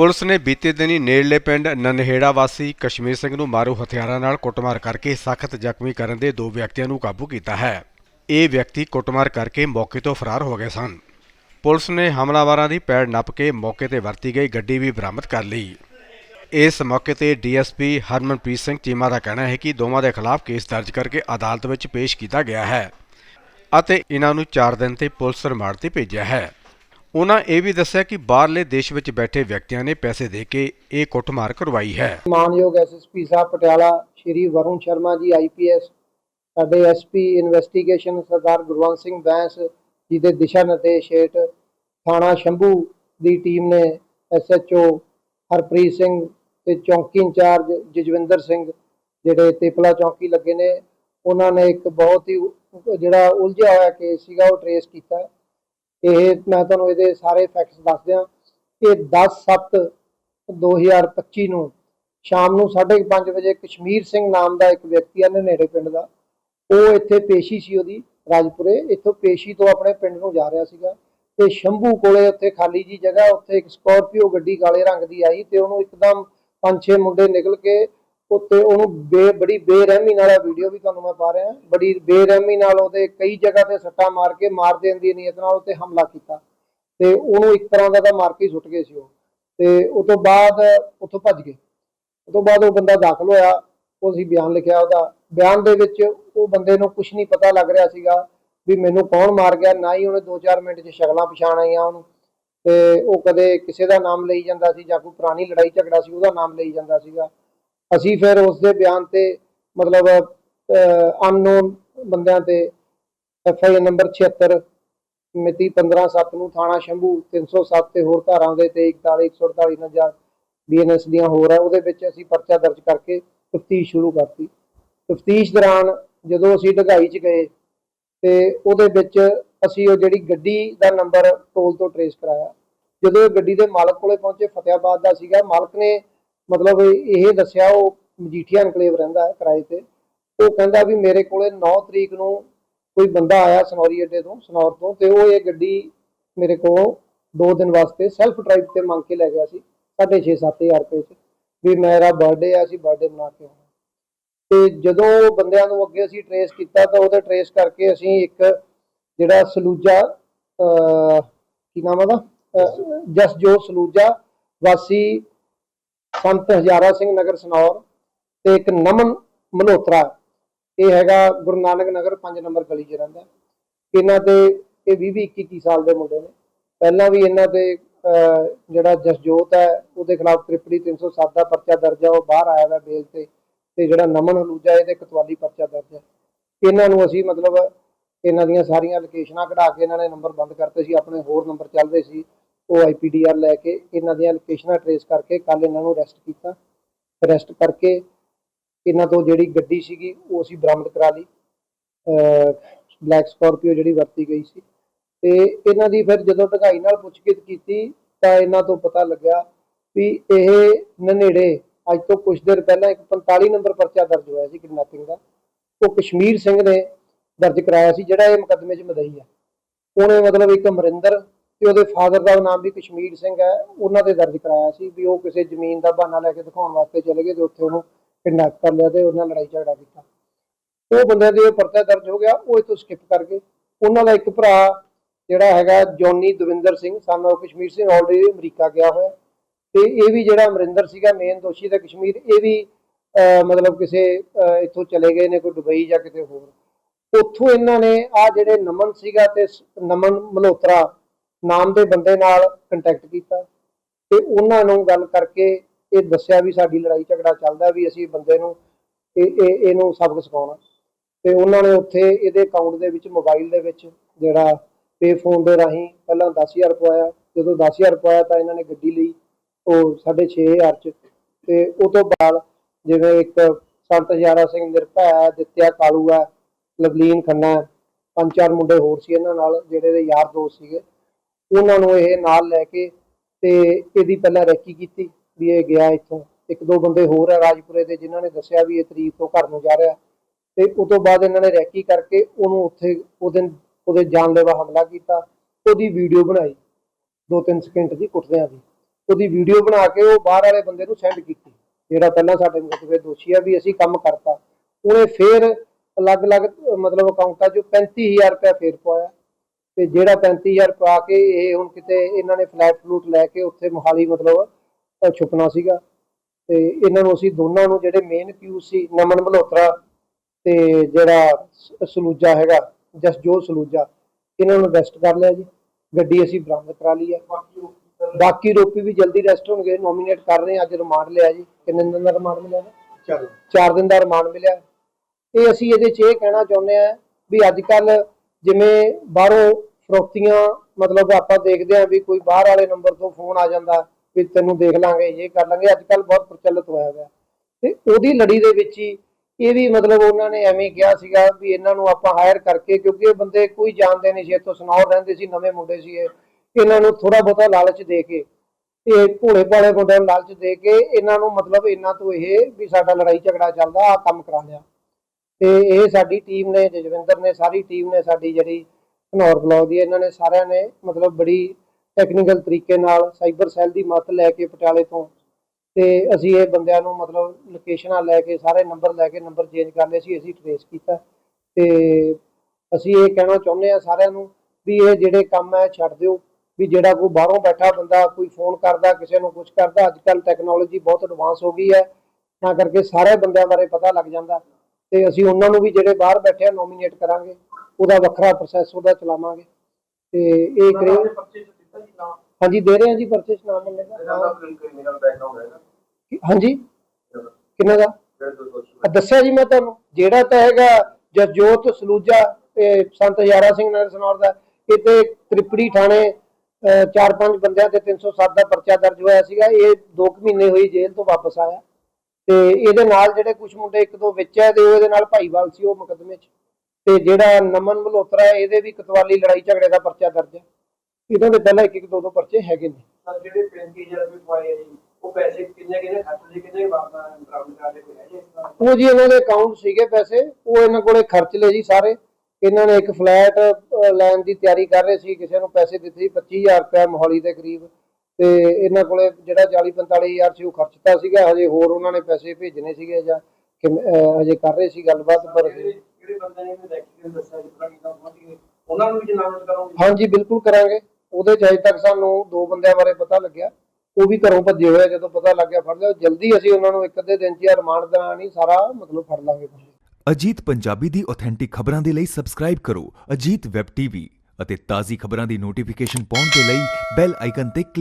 Police ਨੇ ਬੀਤੇ ਦਿਨੀ ਨੇੜਲੇ ਪਿੰਡ ਨਨਹੇੜਾ ਵਾਸੀ ਕਸ਼ਮੀਰ ਸਿੰਘ ਨੂੰ ਮਾਰੂ ਹਥਿਆਰਾਂ ਨਾਲ ਕੁੱਟਮਾਰ ਕਰਕੇ ਸਖਤ ਜ਼ਖਮੀ ਕਰਨ ਦੇ ਦੋ ਵਿਅਕਤੀਆਂ ਨੂੰ ਕਾਬੂ ਕੀਤਾ ਹੈ। ਇਹ ਵਿਅਕਤੀ ਕੁੱਟਮਾਰ ਕਰਕੇ ਮੌਕੇ ਤੋਂ ਫਰਾਰ ਹੋ ਗਏ ਸਨ। ਪੁਲਿਸ ਨੇ ਹਮਲਾਵਰਾਂ ਦੀ ਪੈੜ ਨੱਪ ਕੇ ਮੌਕੇ ਤੇ ਵਰਤੀ ਗਈ ਗੱਡੀ ਵੀ ਬਰਾਮਦ ਕਰ ਲਈ। ਇਸ ਮੌਕੇ ਤੇ ਡੀਐਸਪੀ ਹਰਮਨਪ੍ਰੀਤ ਸਿੰਘ ਚੀਮਾ ਦਾ ਕਹਿਣਾ ਹੈ ਕਿ ਦੋਵਾਂ ਦੇ ਖਿਲਾਫ ਕੇਸ ਦਰਜ ਕਰਕੇ ਅਦਾਲਤ ਵਿੱਚ ਪੇਸ਼ ਕੀਤਾ ਗਿਆ ਹੈ ਅਤੇ ਇਹਨਾਂ ਨੂੰ 4 ਦਿਨ ਤੇ ਪੁਲਿਸ ਰਿਮਾਂਡ ਤੇ ਭੇਜਿਆ ਹੈ। ਉਹਨਾਂ ਇਹ ਵੀ ਦੱਸਿਆ ਕਿ ਬਾਹਰਲੇ ਦੇਸ਼ ਵਿੱਚ ਬੈਠੇ ਵਿਅਕਤੀਆਂ ਨੇ ਪੈਸੇ ਦੇ ਕੇ ਇਹ ਕੁੱਟਮਾਰ ਕਰਵਾਈ ਹੈ। ਮਾਨਯੋਗ ਐਸਐਸਪੀ ਸਾਹਿਬ ਪਟਿਆਲਾ, ਸ਼੍ਰੀ ਵਰੁਣ ਸ਼ਰਮਾ ਜੀ ਆਈਪੀਐਸ ਸਾਡੇ ਐਸਪੀ ਇਨਵੈਸਟੀਗੇਸ਼ਨ ਸਰਦਾਰ ਗੁਰਵੰਤ ਸਿੰਘ ਬੈਂਸ ਜੀ ਦੇ ਦਿਸ਼ਾ ਨਿਰਦੇਸ਼ ਹੇਠ ਥਾਣਾ ਸ਼ੰਭੂ ਦੀ ਟੀਮ ਨੇ ਐਸਐਚਓ ਹਰਪ੍ਰੀਤ ਸਿੰਘ ਤੇ ਚੌਂਕੀ ਇੰਚਾਰਜ ਜਜਵਿੰਦਰ ਸਿੰਘ ਜਿਹੜੇ ਤੇਪਲਾ ਚੌਂਕੀ ਲੱਗੇ ਨੇ ਉਹਨਾਂ ਨੇ ਇੱਕ ਬਹੁਤ ਹੀ ਜਿਹੜਾ ਉਲਝਿਆ ਹੋਇਆ ਕੇਸ ਸੀਗਾ, ਉਹ ਟਰੇਸ ਕੀਤਾ। ਇਹ ਮੈਂ ਤੁਹਾਨੂੰ ਇਹਦੇ ਸਾਰੇ ਫੈਕਟਸ ਦੱਸ ਦਿਆਂ ਇਹ 10 7 2025 ਨੂੰ ਸ਼ਾਮ ਨੂੰ 5:30 ਵਜੇ ਕਸ਼ਮੀਰ ਸਿੰਘ ਨਾਮ ਦਾ ਇੱਕ ਵਿਅਕਤੀ ਆ ਨੇੜੇ ਪਿੰਡ ਦਾ, ਉਹ ਇੱਥੇ ਪੇਸ਼ੀ ਸੀ ਉਹਦੀ ਰਾਜਪੁਰੇ, ਇੱਥੋਂ ਪੇਸ਼ੀ ਤੋਂ ਆਪਣੇ ਪਿੰਡ ਨੂੰ ਜਾ ਰਿਹਾ ਸੀਗਾ ਤੇ ਸ਼ੰਭੂ ਕੋਲੇ ਉੱਥੇ ਖਾਲੀ ਜੀ ਜਗ੍ਹਾ, ਉੱਥੇ ਇੱਕ ਸਕਾਰਪੀਓ ਗੱਡੀ ਕਾਲੇ ਰੰਗ ਦੀ ਆਈ ਤੇ ਉਹਨੂੰ ਇੱਕਦਮ ਪੰਜ ਛੇ ਮੁੰਡੇ ਨਿਕਲ ਕੇ ਉੱਤੇ ਉਹਨੂੰ ਬੇ, ਬੜੀ ਬੇਰਹਿਮੀ ਨਾਲ ਵੀਡੀਓ ਵੀ ਤੁਹਾਨੂੰ ਮੈਂ ਪਾ ਰਿਹਾ ਬੜੀ ਬੇਰਹਿਮੀ ਨਾਲ ਉਹਦੇ ਕਈ ਜਗ੍ਹਾ ਤੇ ਸੱਟਾਂ ਮਾਰ ਕੇ ਮਾਰ ਦੇਣ ਦੀ ਨੀਅਤ ਨਾਲ ਉੱਤੇ ਹਮਲਾ ਕੀਤਾ। ਤੇ ਉਹਨੂੰ ਇੱਕ ਤਰ੍ਹਾਂ ਦਾ ਤਾਂ ਮਾਰ ਕੇ ਸੁੱਟ ਗਏ ਸੀ ਉਹ। ਤੇ ਉਸ ਤੋਂ ਬਾਅਦ ਉੱਥੋਂ ਭੱਜ ਗਏ। ਉਸ ਤੋਂ ਬਾਅਦ ਉਹ ਬੰਦਾ ਦਾਖਲ ਹੋਇਆ। ਉਹ ਅਸੀਂ ਬਿਆਨ ਲਿਖਿਆ ਉਹਦਾ। ਬਿਆਨ ਦੇ ਵਿੱਚ ਉਹ ਬੰਦੇ ਨੂੰ ਕੁਝ ਨਹੀਂ ਪਤਾ ਲੱਗ ਰਿਹਾ ਸੀਗਾ ਵੀ ਮੈਨੂੰ ਕੌਣ ਮਾਰ ਗਿਆ। ਨਾ ਹੀ ਉਹਨੇ 2-4 ਮਿੰਟ 'ਚ ਸ਼ਕਲਾਂ ਪਛਾਣ ਆਈਆਂ ਉਹਨੂੰ। ਤੇ ਉਹ ਕਦੇ ਕਿਸੇ ਦਾ ਨਾਮ ਲਈ ਜਾਂਦਾ ਸੀ ਜਾਂ ਕੋਈ ਪੁਰਾਣੀ ਲੜਾਈ ਝਗੜਾ ਸੀ ਉਹਦਾ ਨਾਮ ਲਈ ਜਾਂਦਾ ਸੀਗਾ। ਅਸੀਂ ਫਿਰ ਉਸ ਦੇ ਬਿਆਨ ਤੇ ਮਤਲਬ ਅਨਨੋਨ ਬੰਦਿਆਂ ਤੇ ਐਫ ਆਈ ਨੰਬਰ 76 ਮਿਤੀ 15/7 ਨੂੰ ਥਾਣਾ ਸ਼ੰਭੂ 307 ਤੇ ਹੋਰ ਧਾਰਾਂ ਦੇ ਤੇ 41 148 ਨਜਾਤ ਬੀਐਨਐਸ ਦੀਆਂ ਹੋਰ ਹੈ, ਉਹਦੇ ਵਿੱਚ ਅਸੀਂ ਪਰਚਾ ਦਰਜ ਕਰਕੇ ਤਫਤੀਸ਼ ਸ਼ੁਰੂ ਕਰਤੀ। ਤਫਤੀਸ਼ ਦੌਰਾਨ ਜਦੋਂ ਅਸੀਂ ਢਗਾਈ 'ਚ ਗਏ ਤੇ ਉਹਦੇ ਵਿੱਚ ਅਸੀਂ ਉਹ ਜਿਹੜੀ ਗੱਡੀ ਦਾ ਨੰਬਰ ਟੋਲ ਤੋਂ ਟਰੇਸ ਕਰਾਇਆ। ਜਦੋਂ ਇਹ ਗੱਡੀ ਦੇ ਮਾਲਕ ਕੋਲੇ ਪਹੁੰਚੇ ਫਤਿਆਬਾਦ ਦਾ ਸੀਗਾ, ਮਾਲਕ ਨੇ ਮਤਲਬ ਇਹ ਦੱਸਿਆ ਉਹ ਮਜੀਠੀਆ ਐਨਕਲੇਵ ਰਹਿੰਦਾ ਹੈ ਕਿਰਾਏ ਤੇ। ਉਹ ਕਹਿੰਦਾ ਵੀ ਮੇਰੇ ਕੋਲੇ 9 ਤਰੀਕ ਨੂੰ ਕੋਈ ਬੰਦਾ ਆਇਆ ਸਨੌਰੀ ਅੱਡੇ ਤੋਂ ਸਨੌਰ ਤੋਂ ਤੇ ਉਹ ਇਹ ਗੱਡੀ ਮੇਰੇ ਕੋਲੋਂ 2 ਦਿਨ ਵਾਸਤੇ ਸੈਲਫ ਡਰਾਈਵ ਤੇ ਮੰਗ ਕੇ ਲੈ ਗਿਆ ਸੀ 6.5 7000 ਰੁਪਏ ਚ ਵੀ ਮੇਰਾ ਬਰਥਡੇ ਆ ਅਸੀਂ ਬਰਥਡੇ ਮਨਾ ਕੇ ਆਉਣਾ। ਤੇ ਜਦੋਂ ਉਹ ਬੰਦਿਆਂ ਨੂੰ ਅੱਗੇ ਅਸੀਂ ਟਰੇਸ ਕੀਤਾ ਤਾਂ ਉਹਦੇ ਟਰੇਸ ਕਰਕੇ ਅਸੀਂ ਇੱਕ ਜਿਹੜਾ ਸਲੂਜਾ ਕੀ ਨਾਮ ਉਹਦਾ? ਅਹ, ਜਸਜੋ ਸਲੂਜਾ ਵਾਸੀ ਸੰਤ ਹਜ਼ਾਰਾ ਸਿੰਘ ਨਗਰ ਸਨੌਰ ਤੇ ਇੱਕ ਨਮਨ ਮਲਹੋਤਰਾ। ਇਹ ਹੈਗਾ ਗੁਰੂ ਨਾਨਕ ਨਗਰ 5 ਨੰਬਰ ਗਲੀ 'ਚ ਰਹਿੰਦਾ। ਇਹਨਾਂ ਤੇ ਇਹ 20 21 ਸਾਲ ਦੇ ਮੁੰਡੇ ਨੇ। ਪਹਿਲਾਂ ਵੀ ਇਹਨਾਂ ਤੇ ਜਿਹੜਾ ਜਸਜੋਤ ਹੈ, ਉਹਦੇ ਖਿਲਾਫ ਤ੍ਰਿਪੜੀ 307 ਦਾ ਪਰਚਾ ਦਰਜ ਹੈ ਉਹ ਬਾਹਰ ਆਇਆ ਹੋਇਆ ਬੇਲ ਤੇ। ਤੇ ਜਿਹੜਾ ਨਮਨ ਹਲੂਜਾ ਇਹਦੇ ਕਤਵਾਲੀ ਪਰਚਾ ਦਰਜ ਹੈ ਇਹਨਾਂ ਨੂੰ ਅਸੀਂ ਮਤਲਬ, ਇਹਨਾਂ ਦੀਆਂ ਸਾਰੀਆਂ ਲੋਕੇਸ਼ਨਾਂ ਕਢਾ ਕੇ ਇਹਨਾਂ ਨੇ ਨੰਬਰ ਬੰਦ ਕਰਤੇ ਸੀ, ਆਪਣੇ ਹੋਰ ਨੰਬਰ ਚੱਲਦੇ ਸੀ। ਉਹ ਆਈਪੀਡੀਆਰ ਲੈ ਕੇ ਇਹਨਾਂ ਦੀਆਂ ਲੋਕੇਸ਼ਨਾਂ ਟਰੇਸ ਕਰਕੇ ਕੱਲ ਇਹਨਾਂ ਨੂੰ ਅਰੈਸਟ ਕੀਤਾ। ਅਰੈਸਟ ਕਰਕੇ ਇਹਨਾਂ ਤੋਂ ਜਿਹੜੀ ਗੱਡੀ ਸੀਗੀ, ਉਹ ਅਸੀਂ ਬਰਾਮਦ ਕਰਾ ਲਈ। ਬਲੈਕ ਸਕਾਰਪੀਓ ਜਿਹੜੀ ਵਰਤੀ ਗਈ ਸੀ। ਤੇ ਇਹਨਾਂ ਦੀ ਫਿਰ ਜਦੋਂ ਢਗਾਈ ਨਾਲ ਪੁੱਛਗਿੱਛ ਕੀਤੀ, ਤਾਂ ਇਹਨਾਂ ਤੋਂ ਪਤਾ ਲੱਗਿਆ ਵੀ ਇਹ ਨਨੇੜੇ ਅੱਜ ਤੋਂ ਕੁਝ ਦਿਨ ਪਹਿਲਾਂ ਇੱਕ 45 ਨੰਬਰ ਪਰਚਾ ਦਰਜ ਹੋਇਆ ਸੀ ਕਿਡਨੈਪਿੰਗ ਦਾ। ਉਹ ਕਸ਼ਮੀਰ ਸਿੰਘ ਨੇ ਦਰਜ ਕਰਾਇਆ ਸੀ, ਜਿਹੜਾ ਇਹ ਮੁਕੱਦਮੇ 'ਚ ਮਦਈ ਹੈ ਉਹਨੇ ਮਤਲਬ ਇੱਕ ਅਮਰਿੰਦਰ ਤੇ ਉਹਦੇ ਫਾਦਰ ਦਾ ਨਾਮ ਵੀ ਕਸ਼ਮੀਰ ਸਿੰਘ ਹੈ ਉਹਨਾਂ ਤੇ ਦਰਜ ਕਰਾਇਆ ਸੀ ਵੀ ਉਹ ਕਿਸੇ ਜ਼ਮੀਨ ਦਾ ਬਹਾਨਾ ਲੈ ਕੇ ਦਿਖਾਉਣ ਵਾਸਤੇ ਚਲੇ ਗਏ ਤੇ ਉੱਥੇ ਉਹਨੂੰ ਕਿਡਨੈਪ ਕਰ ਲਿਆ ਤੇ ਉਹਨਾਂ ਨਾਲ ਲੜਾਈ ਝਗੜਾ ਕੀਤਾ। ਉਹ ਬੰਦੇ ਦੇ ਪਰਚਾ ਦਰਜ ਹੋ ਗਿਆ ਉਹ ਇਥੋਂ ਸਕਿਪ ਕਰ ਉਹਨਾਂ ਦਾ ਇੱਕ ਭਰਾ ਜਿਹੜਾ ਹੈਗਾ ਜੋਨੀ ਦਵਿੰਦਰ ਸਿੰਘ ਸਾਨੂੰ ਕਸ਼ਮੀਰ ਸਿੰਘ ਆਲਰੇਡੀ ਅਮਰੀਕਾ ਗਿਆ ਹੋਇਆ। ਤੇ ਇਹ ਵੀ ਜਿਹੜਾ ਅਮਰਿੰਦਰ ਸੀਗਾ ਮੇਨ ਦੋਸ਼ੀ ਦਾ ਕਸ਼ਮੀਰ ਇਹ ਵੀ ਅਹ, ਮਤਲਬ ਕਿਸੇ ਇੱਥੋਂ ਚਲੇ ਗਏ ਨੇ ਕੋਈ ਦੁਬਈ ਜਾਂ ਕਿਤੇ ਹੋਰ। ਉੱਥੋਂ ਇਹਨਾਂ ਨੇ ਆ ਜਿਹੜੇ ਨਮਨ ਸੀਗਾ ਤੇ ਨਮਨ ਮਲਹੋਤਰਾ ਨਾਮ ਦੇ ਬੰਦੇ ਨਾਲ ਕੰਟੈਕਟ ਕੀਤਾ ਤੇ ਉਹਨਾਂ ਨੂੰ ਗੱਲ ਕਰਕੇ ਇਹ ਦੱਸਿਆ ਵੀ ਸਾਡੀ ਲੜਾਈ ਝਗੜਾ ਚੱਲਦਾ ਵੀ ਅਸੀਂ ਬੰਦੇ ਨੂੰ ਇਹ ਇਹ ਇਹਨੂੰ ਸਬਕ ਸਿਖਾਉਣਾ। ਤੇ ਉਹਨਾਂ ਨੇ ਉੱਥੇ ਇਹਦੇ ਅਕਾਊਂਟ ਦੇ ਵਿੱਚ ਮੋਬਾਈਲ ਦੇ ਵਿੱਚ ਜਿਹੜਾ ਪੇ ਫੋਨ ਦੇ ਰਾਹੀਂ ਪਹਿਲਾਂ 10000 ਪਵਾਇਆ ਜਦੋਂ 10000 ਪਵਾਇਆ ਤਾਂ ਇਹਨਾਂ ਨੇ ਗੱਡੀ ਲਈ ਉਹ 6500 ਚ। ਤੇ ਉਹ ਤੋਂ ਬਾਅਦ ਜਿਵੇਂ ਇੱਕ ਸੰਤ ਹਜ਼ਾਰਾ ਸਿੰਘ ਨਿਰਭੈ ਹੈ ਦਿੱਤਿਆ ਕਾਲੂ ਹੈ ਲਵਲੀਨ ਖੰਨਾ ਹੈ, ਪੰਜ ਚਾਰ ਮੁੰਡੇ ਹੋਰ ਸੀ ਇਹਨਾਂ ਨਾਲ ਜਿਹੜੇ ਦੇ ਯਾਰ ਦੋਸਤ ਸੀਗੇ। ਉਹਨਾਂ ਨੂੰ ਇਹ ਨਾਲ ਲੈ ਕੇ ਤੇ ਇਹਦੀ ਪਹਿਲਾਂ ਰੈਕੀ ਕੀਤੀ ਵੀ ਇਹ ਗਿਆ ਇੱਥੋਂ। ਇੱਕ ਦੋ ਬੰਦੇ ਹੋਰ ਆ ਰਾਜਪੁਰੇ ਦੇ ਜਿਨ੍ਹਾਂ ਨੇ ਦੱਸਿਆ ਵੀ ਇਹ ਤਰੀਕ ਤੋਂ ਘਰ ਨੂੰ ਜਾ ਰਿਹਾ। ਤੇ ਉਸ ਤੋਂ ਬਾਅਦ ਇਹਨਾਂ ਨੇ ਰੈਕੀ ਕਰਕੇ ਉਹਨੂੰ ਉੱਥੇ ਉਹਦੇ ਉਹਦੇ ਜਾਨਲੇਵਾ ਹਮਲਾ ਕੀਤਾ। ਉਹਦੀ ਵੀਡੀਓ ਬਣਾਈ। ਦੋ ਤਿੰਨ ਸਕਿੰਟ ਦੀ ਕੁੱਟਦਿਆਂ ਦੀ। ਉਹਦੀ ਵੀਡੀਓ ਬਣਾ ਕੇ ਉਹ ਬਾਹਰ ਵਾਲੇ ਬੰਦੇ ਨੂੰ ਸੈਂਡ ਕੀਤੀ। ਜਿਹੜਾ ਪਹਿਲਾਂ ਸਾਡੇ ਮੁਕਦਮੇ ਦੋਸ਼ੀ ਆ ਵੀ ਅਸੀਂ ਕੰਮ ਕਰਤਾ। ਉਹਨੇ ਫੇਰ ਅਲੱਗ-ਅਲੱਗ ਮਤਲਬ ਅਕਾਊਂਟਾਂ 'ਚੋਂ 35000 ਰੁਪਇਆ ਫੇਰ ਪਵਾਇਆ। ਤੇ ਜਿਹੜਾ 35000 ਪਾ ਕੇ ਇਹ ਹੁਣ ਕਿਤੇ ਇਹਨਾਂ ਨੇ ਫਲੈਟ ਫਲੂਟ ਲੈ ਕੇ ਉੱਥੇ ਮੋਹਾਲੀ ਮਤਲਬ ਛੁਪਣਾ ਸੀਗਾ। ਤੇ ਇਹਨਾਂ ਨੂੰ ਅਸੀਂ ਦੋਨਾਂ ਨੂੰ ਜਿਹੜੇ ਮੇਨ ਕਿਊ ਸੀ ਨਮਨ ਮਲਹੋਤਰਾ ਤੇ ਜਿਹੜਾ ਸਲੂਜਾ ਹੈਗਾ ਜਸਜੋਤ ਸਲੂਜਾ ਇਹਨਾਂ ਨੂੰ ਅਰੈਸਟ ਕਰ ਲਿਆ ਜੀ। ਗੱਡੀ ਅਸੀਂ ਬਰਾਮਦ ਕਰਾ ਲਈ ਹੈ ਬਾਕੀ ਰੋਪੀ ਵੀ ਜਲਦੀ ਅਰੈਸਟ ਹੋਣਗੇ ਨੋਮੀਨੇਟ ਕਰ ਰਹੇ ਅੱਜ ਰਿਮਾਂਡ ਲਿਆ ਜੀ। ਕਿੰਨੇ ਦਿਨ ਦਾ ਰਿਮਾਂਡ ਮਿਲਿਆ ਚਲੋ 4 ਦਿਨ। ਦਾ ਰਿਮਾਂਡ ਮਿਲਿਆ। ਇਹ ਅਸੀਂ ਇਹਦੇ 'ਚ ਇਹ ਕਹਿਣਾ ਚਾਹੁੰਦੇ ਆ ਵੀ ਅੱਜ ਕੱਲ ਜਿਵੇਂ ਬਾਹਰੋਂ ਫਰੋਖਤੀਆਂ ਮਤਲਬ ਆਪਾਂ ਦੇਖਦੇ ਆ ਵੀ ਕੋਈ ਬਾਹਰ ਵਾਲੇ ਨੰਬਰ ਤੋਂ ਫੋਨ ਆ ਜਾਂਦਾ, ਵੀ ਤੈਨੂੰ ਦੇਖ ਲਾਂਗੇ, ਇਹ ਕਰ ਲਾਂਗੇ ਅੱਜ ਕੱਲ ਬਹੁਤ ਪ੍ਰਚਲਿਤ ਹੋਇਆ ਹੋਇਆ। ਤੇ ਉਹਦੀ ਲੜੀ ਦੇ ਵਿੱਚ ਹੀ ਇਹ ਵੀ ਮਤਲਬ ਉਹਨਾਂ ਨੇ ਐਵੇਂ ਕਿਹਾ ਸੀਗਾ ਵੀ ਇਹਨਾਂ ਨੂੰ ਆਪਾਂ ਹਾਇਰ ਕਰਕੇ, ਕਿਉਂਕਿ ਇਹ ਬੰਦੇ ਕੋਈ ਜਾਣਦੇ ਨਹੀਂ ਸੀ, ਇੱਥੋਂ ਸੁਣਾਉ ਰਹਿੰਦੇ ਸੀ, ਨਵੇਂ ਮੁੰਡੇ ਸੀ ਇਹ। ਇਹਨਾਂ ਨੂੰ ਥੋੜਾ ਬਹੁਤਾ ਲਾਲਚ ਦੇ ਕੇ ਇਹ ਭੋਲੇ ਭਾਲੇ ਮੁੰਡਿਆਂ ਨੂੰ ਲਾਲਚ ਦੇ ਕੇ ਇਹਨਾਂ ਨੂੰ ਮਤਲਬ ਇਹਨਾਂ ਤੋਂ ਇਹ ਵੀ ਸਾਡਾ ਲੜਾਈ ਝਗੜਾ ਚੱਲਦਾ ਆ ਕੰਮ ਕਰਾ ਲਿਆ। ਤੇ ਇਹ ਸਾਡੀ ਟੀਮ ਨੇ ਜਜਵਿੰਦਰ ਨੇ, ਸਾਰੀ ਟੀਮ ਨੇ ਸਾਡੀ ਜਿਹੜੀ ਘਨੌਰ ਬਲੌਗ ਦੀ ਇਹਨਾਂ ਨੇ ਸਾਰਿਆਂ ਨੇ ਮਤਲਬ ਬੜੀ ਟੈਕਨੀਕਲ ਤਰੀਕੇ ਨਾਲ ਸਾਈਬਰ ਸੈੱਲ ਦੀ ਮਦਦ ਲੈ ਕੇ ਪਟਿਆਲੇ ਤੋਂ ਤੇ ਅਸੀਂ ਇਹ ਬੰਦਿਆਂ ਨੂੰ ਮਤਲਬ ਲੋਕੇਸ਼ਨਾਂ ਲੈ ਕੇ, ਸਾਰੇ ਨੰਬਰ ਲੈ ਕੇ ਨੰਬਰ ਚੇਂਜ ਕਰ ਲਏ ਸੀ, ਅਸੀਂ ਟ੍ਰੇਸ ਕੀਤਾ। ਤੇ ਅਸੀਂ ਇਹ ਕਹਿਣਾ ਚਾਹੁੰਦੇ ਆ ਸਾਰਿਆਂ ਨੂੰ ਵੀ ਇਹ ਜਿਹੜੇ ਕੰਮ ਹੈ, ਛੱਡ ਦਿਓ। ਵੀ ਜਿਹੜਾ ਕੋਈ ਬਾਹਰੋਂ ਬੈਠਾ ਬੰਦਾ ਕੋਈ ਫੋਨ ਕਰਦਾ, ਕਿਸੇ ਨੂੰ ਕੁਝ ਕਰਦਾ, ਅੱਜ ਕੱਲ ਟੈਕਨੋਲੋਜੀ ਬਹੁਤ ਐਡਵਾਂਸ ਹੋ ਗਈ ਹੈ। ਤਾਂ ਕਰਕੇ ਸਾਰੇ ਬੰਦਿਆਂ ਬਾਰੇ ਪਤਾ ਲੱਗ ਜਾਂਦਾ। ਤੇ ਅਸੀਂ ਉਹਨਾਂ ਨੂੰ ਵੀ ਜਿਹੜੇ ਬਾਹਰ ਬੈਠੇ ਆ ਨੋਮੀਨੇਟ ਕਰਾਂਗੇ। ਉਹਦਾ ਵੱਖਰਾ ਪ੍ਰੋਸੈਸ ਉਹਦਾ ਚਲਾਵਾਂਗੇ। ਤੇ ਇਹ ਕਰੇ ਹਾਂਜੀ ਦੇ ਰਹੇ ਹਾਂ ਜੀ ਪਰਚੇਸ ਨਾਮ ਮਿਲੇਗਾ। ਹਾਂਜੀ। ਕਿੰਨਾ ਦਾ? ਦੱਸਿਆ ਜੀ ਮੈਂ ਤੁਹਾਨੂੰ। ਜਿਹੜਾ ਤਾਂ ਹੈਗਾ ਜਸਜੋਤ ਸਲੂਜਾ ਤੇ ਸੰਤ ਹਜ਼ਾਰਾ ਸਿੰਘ ਨਗਰ ਸਨੌਰ ਦਾ ਇਹ ਤੇ ਤ੍ਰਿਪੜੀ ਥਾਣੇ ਚਾਰ ਪੰਜ ਬੰਦਿਆਂ ਤੇ 307 ਦਾ ਪਰਚਾ ਦਰਜ ਹੋਇਆ ਸੀਗਾ। ਇਹ 2 ਮਹੀਨੇ ਹੋਈ ਜੇਲ੍ਹ ਤੋਂ ਵਾਪਸ ਆਇਆ। ਤੇ ਇਹਦੇ ਨਾਲ ਜਿਹੜੇ ਕੁਝ ਮੁੰਡੇ ਇੱਕ ਦੋ ਵਿੱਚ ਹੈ ਤੇ ਉਹ ਇਹਦੇ ਨਾਲ ਭਾਈਵਾਲ ਸੀ ਉਹ ਮੁਕੱਦਮੇ 'ਚ। ਤੇ ਜਿਹੜਾ ਨਮਨ ਮਲਹੋਤਰਾ ਹੈ, ਇਹਦੇ ਵੀ ਕਤਵਾਲੀ ਲੜਾਈ ਝਗੜੇ ਦਾ ਪਰਚਾ ਦਰਜ ਹੈ। ਇਹਨਾਂ ਦੇ ਪਹਿਲਾਂ ਇੱਕ ਇੱਕ ਦੋ ਦੋ ਪਰਚੇ ਹੈਗੇ ਨੇ। ਸਰ ਜਿਹੜੇ 35000 ਰੁਪਏ ਪਾਏ ਆ ਜੀ ਉਹ ਪੈਸੇ ਕਿੰਨੇ ਕਿੰਨੇ ਖਰਚ ਲਏ ਕਿੰਨੇ ਵਾਪਸ ਬਰਾਮਦ ਕਰਦੇ ਕੋਈ ਹੈ ਜੀ ਇਹਨਾਂ ਦੇ ਅਕਾਊਂਟ ਸੀਗੇ ਪੈਸੇ ਉਹ ਇਹਨਾਂ ਕੋਲੇ ਖਰਚ ਲਏ ਜੀ ਸਾਰੇ। ਇਹਨਾਂ ਨੇ ਇੱਕ ਫਲੈਟ ਲੈਣ ਦੀ ਤਿਆਰੀ ਕਰ ਰਹੇ ਸੀ ਕਿਸੇ ਨੂੰ ਪੈਸੇ ਦਿੱਤੇ ਸੀ 25000 ਰੁਪਏ ਮੋਹਾਲੀ ਦੇ ਕਰੀਬ। ਤੇ ਇਹਨਾਂ ਕੋਲੇ ਜਿਹੜਾ 40 45000 ਸੀ ਉਹ ਖਰਚਤਾ ਸੀਗਾ ਹਜੇ ਹੋਰ ਉਹਨਾਂ ਨੇ ਪੈਸੇ ਭੇਜਣੇ ਸੀਗੇ ਜਾਂ ਅਹ, ਹਜੇ ਕਰ ਰਹੇ ਸੀ ਗੱਲਬਾਤ ਪਰ ਜਿਹੜੇ ਜਿਹੜੇ ਬੰਦੇ ਨੇ ਇਹਨੂੰ ਦੇਖੀ ਕੇ ਦੱਸਿਆ ਗਏ ਉਹਨਾਂ ਨੂੰ ਵੀ ਜਨਾਮਤ ਕਰੋਗੇ ਹਾਂਜੀ ਬਿਲਕੁਲ ਕਰਾਂਗੇ। ਉਹਦੇ ਚ ਅਜੇ ਤੱਕ ਸਾਨੂੰ ਦੋ ਬੰਦਿਆਂ ਬਾਰੇ ਪਤਾ ਲੱਗਿਆ। ਉਹ ਵੀ ਘਰੋਂ ਭੱਜੇ ਹੋਏ ਜਦੋਂ ਪਤਾ ਲੱਗਿਆ ਫੜ ਲਿਆ। ਜਲਦੀ ਅਸੀਂ ਉਹਨਾਂ ਨੂੰ ਇੱਕ ਅੱਧੇ ਦਿਨ ਚ ਜਾਂ ਰਿਮਾਂਡ ਦੇਣਾ ਨਹੀਂ ਸਾਰਾ ਮਤਲਬ ਫੜ ਲਾਂਗੇ ਅਜੀਤ ਪੰਜਾਬੀ ਦੀ ਆਥੈਂਟਿਕ ਖਬਰਾਂ ਦੇ ਲਈ ਸਬਸਕ੍ਰਾਈਬ ਕਰੋ। ਅਜੀਤ ਵੈਬ ਟੀਵੀ ਅਤੇ ਤਾਜ਼ੀ ਖਬਰਾਂ ਦੀ ਨੋਟੀਫਿਕੇਸ਼ਨ ਪਾਉਣ ਦੇ ਲਈ ਬੈਲ ਆਈਕਨ ਤੇ